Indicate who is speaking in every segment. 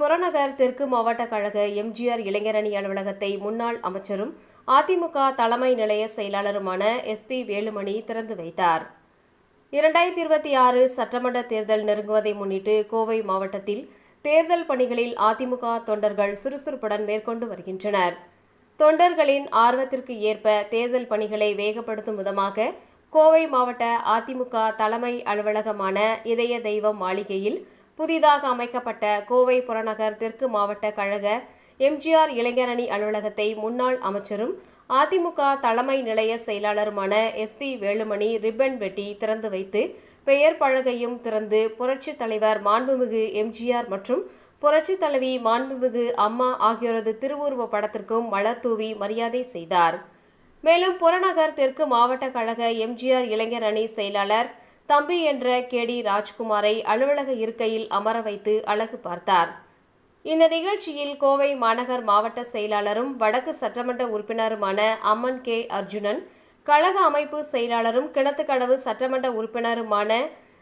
Speaker 1: புறநகர் தெற்கு மாவட்ட கழக எம்ஜிஆர் இளைஞரணி அலுவலகத்தை முன்னாள் அமைச்சரும் அதிமுக தலைமை நிலைய செயலாளருமான எஸ் பி வேலுமணி திறந்து வைத்தார். இரண்டாயிரத்தி இருபத்தி ஆறு சட்டமன்ற தேர்தல் நெருங்குவதை முன்னிட்டு கோவை மாவட்டத்தில் தேர்தல் பணிகளில் அதிமுக தொண்டர்கள் சுறுசுறுப்புடன் மேற்கொண்டு வருகின்றனர். தொண்டர்களின் ஆர்வத்திற்கு ஏற்ப தேர்தல் பணிகளை வேகப்படுத்தும் விதமாக கோவை மாவட்ட அதிமுக தலைமை அலுவலகமான இதய தெய்வம் மாளிகையில் புதிதாக அமைக்கப்பட்ட கோவை புறநகர் தெற்கு மாவட்ட கழக எம்ஜிஆர் இளைஞரணி அலுவலகத்தை முன்னாள் அமைச்சரும் அதிமுக தலைமை நிலைய செயலாளருமான எஸ்பி வேலுமணி ரிப்பன் வெட்டி திறந்து வைத்து பெயர் பழகையும் திறந்து புரட்சித் தலைவர் மாண்புமிகு எம்ஜிஆர் மற்றும் புரட்சித் தலைவி மாண்புமிகு அம்மா ஆகியோரது திருவுருவ படத்திற்கும் மலர் தூவி மரியாதை செய்தார். மேலும் புறநகர் தெற்கு மாவட்ட கழக எம்ஜிஆர் இளைஞர் அணி செயலாளர் தம்பி என்ற கேடி ராஜ்குமாரை அலுவலக இருக்கையில் அமர வைத்து அழகு பார்த்தார். இந்த நிகழ்ச்சியில் கோவை மாநகர் மாவட்ட செயலாளரும் வடக்கு சட்டமன்ற உறுப்பினருமான அம்மன் கே. அர்ஜுனன் கழக அமைப்பு செயலாளரும் கிணத்துக்கடவு சட்டமன்ற உறுப்பினருமான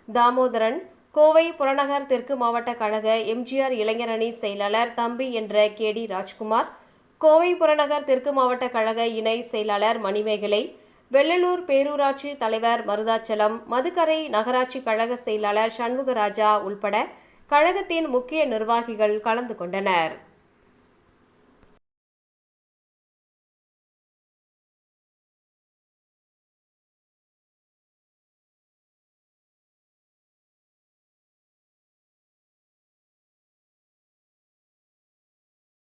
Speaker 1: தாமோதரன் கோவை புறநகர் தெற்கு மாவட்ட கழக எம்ஜிஆர் இளைஞரணி செயலாளர் தம்பி என்ற கே டி ராஜ்குமார் கோவை புறநகர் தெற்கு மாவட்ட கழக இணை செயலாளர் மணிமேகலை வெள்ளலூர் பேரூராட்சி தலைவர் மருதாச்சலம் மதுக்கரை நகராட்சி கழக செயலாளர் சண்முகராஜா உள்பட கழகத்தின் முக்கிய நிர்வாகிகள் கலந்து கொண்டனர்.